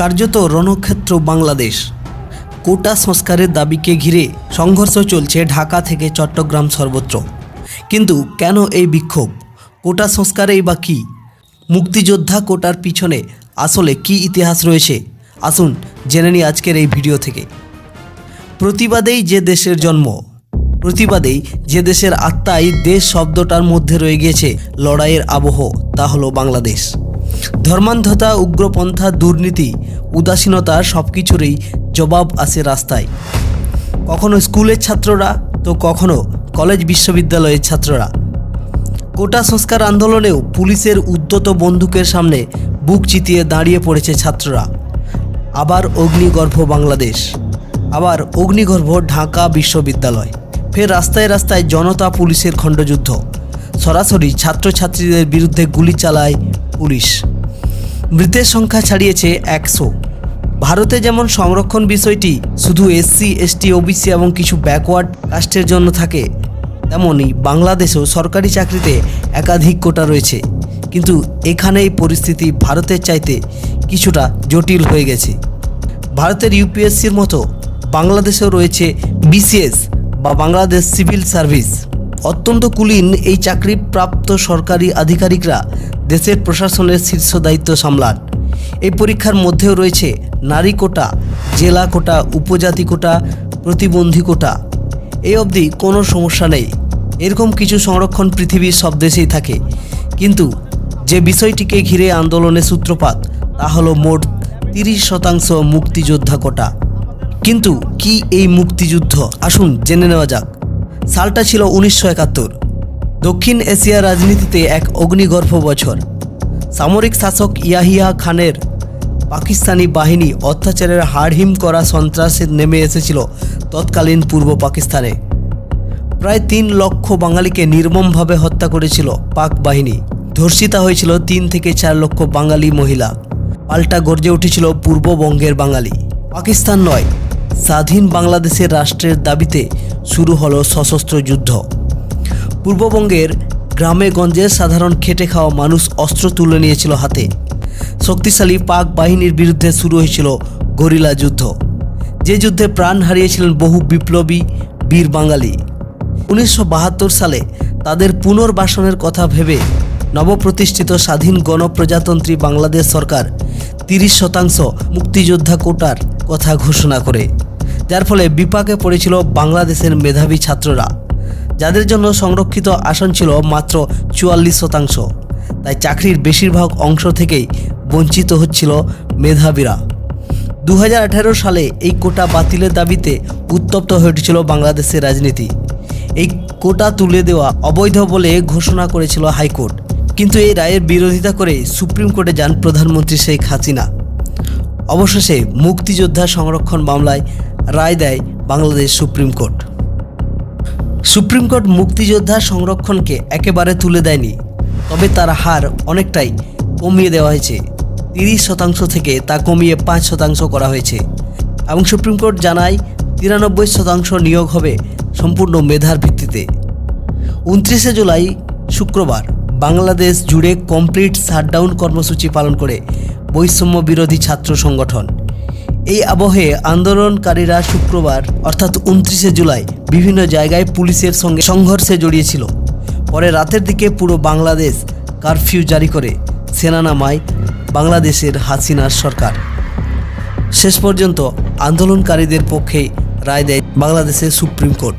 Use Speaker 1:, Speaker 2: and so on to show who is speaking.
Speaker 1: কার্যত রণক্ষেত্র বাংলাদেশ। কোটা সংস্কারের দাবিকে ঘিরে সংঘর্ষ চলছে ঢাকা থেকে চট্টগ্রাম সর্বত্র। কিন্তু কেন এই বিক্ষোভ? কোটা সংস্কারেই বা কী? মুক্তিযোদ্ধা কোটার পিছনে আসলে কি ইতিহাস রয়েছে? আসুন জেনে নিই আজকের এই ভিডিও থেকে। প্রতিবাদেই যে দেশের জন্ম, প্রতিবাদেই যে দেশের আত্মায় দেশ শব্দটার মধ্যে রয়ে গিয়েছে লড়াইয়ের আবহ, তা হলো বাংলাদেশ। ধর্মান্ধতা, উগ্রপন্থা, দুর্নীতি উদাসীনতা সব কিছুরই জবাব আসে রাস্তায়। কখনো স্কুলের ছাত্ররা তো কখনো কলেজ বিশ্ববিদ্যালয়ের ছাত্ররা। কোটা সংস্কার আন্দোলনেও পুলিশের উদ্যত বন্দুকের সামনে বুক চিতিয়ে দাঁড়িয়ে পড়েছে ছাত্ররা। আবার অগ্নিগর্ভ বাংলাদেশ, আবার অগ্নিগর্ভ ঢাকা বিশ্ববিদ্যালয়। ফের রাস্তায় রাস্তায় জনতা পুলিশের খণ্ডযুদ্ধ। সরাসরি ছাত্রছাত্রীদের বিরুদ্ধে গুলি চালায় পুলিশ। মৃতের সংখ্যা ছাড়িয়েছে একশো। ভারতে যেমন সংরক্ষণ বিষয়টি শুধু এসসি, এসটি, ওবিসি এবং কিছু ব্যাকওয়ার্ড কাস্টের জন্য থাকে, তেমনই বাংলাদেশেও সরকারি চাকরিতে একাধিক কোটা রয়েছে। কিন্তু এখানে এই পরিস্থিতি ভারতের চাইতে কিছুটা জটিল হয়ে গেছে। ভারতের ইউপিএসসির মতো বাংলাদেশেও রয়েছে বিসিএস বা বাংলাদেশ সিভিল সার্ভিস। অত্যন্ত কুলীন এই চাকরিপ্রাপ্ত সরকারি আধিকারিকরা দেশের প্রশাসনের শীর্ষ দায়িত্ব সামলান। এই পরীক্ষার মধ্যেও রয়েছে নারী কোটা, জেলা কোটা, উপজাতি কোটা, প্রতিবন্ধী কোটা। এই অবধি কোনো সমস্যা নেই। এরকম কিছু সংরক্ষণ পৃথিবীর সব দেশেই থাকে। কিন্তু যে বিষয়টিকে ঘিরে আন্দোলনের সূত্রপাত, তা হলো মোট তিরিশ শতাংশ মুক্তিযোদ্ধা কোটা। কিন্তু কি এই মুক্তিযুদ্ধ? আসুন জেনে নেওয়া যাক। সালটা ছিল উনিশশো একাত্তর। দক্ষিণ এশিয়ার রাজনীতিতে এক অগ্নিগর্ভ বছর। সামরিক শাসক ইয়াহিয়া খানের পাকিস্তানি বাহিনী অত্যাচারের হাড়হিম করা সন্ত্রাসে নেমে এসেছিল তৎকালীন পূর্ব পাকিস্তানে। প্রায় তিন লক্ষ বাঙালিকে নির্মমভাবে হত্যা করেছিল পাক বাহিনী। ধর্ষিতা হয়েছিল তিন থেকে চার লক্ষ বাঙালি মহিলা। পাল্টা গর্জে উঠেছিল পূর্ববঙ্গের বাঙালি। পাকিস্তান নয় স্বাধীন বাংলাদেশের রাষ্ট্রের দাবিতে শুরু হলো সশস্ত্র যুদ্ধ। পূর্ববঙ্গের গ্রামে গঞ্জে সাধারণ খেটে খাওয়া মানুষ অস্ত্র তুলে নিয়েছিল হাতে। শক্তিশালী পাক বাহিনীর বিরুদ্ধে শুরু হয়েছিল গরিলা যুদ্ধ। যে যুদ্ধে প্রাণ হারিয়েছিলেন বহু বিপ্লবী বীর বাঙালি। উনিশশো বাহাত্তর সালে তাদের পুনর্বাসনের কথা ভেবে নবপ্রতিষ্ঠিত স্বাধীন গণপ্রজাতন্ত্রী বাংলাদেশ সরকার তিরিশ শতাংশ মুক্তিযোদ্ধা কোটার কথা ঘোষণা করে। যার ফলে বিপাকে পড়েছিল বাংলাদেশের মেধাবী ছাত্ররা। যাদের জন্য সংরক্ষিত আসন ছিল মাত্র চুয়াল্লিশ শতাংশ। তাই চাকরির বেশিরভাগ অংশ থেকেই বঞ্চিত হচ্ছিল মেধাবীরা। দু হাজার আঠেরো সালে এই কোটা বাতিলের দাবিতে উত্তপ্ত হয়ে উঠেছিল বাংলাদেশের রাজনীতি। এই কোটা তুলে দেওয়া অবৈধ বলে ঘোষণা করেছিল হাইকোর্ট। কিন্তু এই রায়ের বিরোধিতা করে সুপ্রিম কোর্টে যান প্রধানমন্ত্রী শেখ হাসিনা। অবশেষে মুক্তিযোদ্ধা সংরক্ষণ মামলায় রায় দেয় Bangladesh supreme court. Supreme court মুক্তিযোদ্ধা সংরক্ষণকে একেবারে তুলে দেয়নি, তবে তার হার অনেকটাই কমিয়ে দেওয়া হয়েছে। তিরিশ শতাংশ থেকে তা কমিয়ে পাঁচ শতাংশ করা হয়েছে এবং সুপ্রিম কোর্ট জানায় তিরানব্বই শতাংশ নিয়োগ হবে সম্পূর্ণ মেধার ভিত্তিতে। উনত্রিশে জুলাই শুক্রবার। বাংলাদেশ জুড়ে কমপ্লিট শাটডাউন কর্মসূচি পালন করে বৈষম্য বিরোধী ছাত্র সংগঠন। এই আবহে আন্দোলনকারীরা শুক্রবার, অর্থাৎ উনত্রিশে জুলাই, বিভিন্ন জায়গায় পুলিশের সঙ্গে সংঘর্ষে জড়িয়েছিল। পরে রাতের দিকে পুরো বাংলাদেশ কারফিউ জারি করে সেনা নামায় বাংলাদেশের হাসিনার সরকার। শেষ পর্যন্ত আন্দোলনকারীদের পক্ষেই রায় দেয় বাংলাদেশের সুপ্রিম কোর্ট।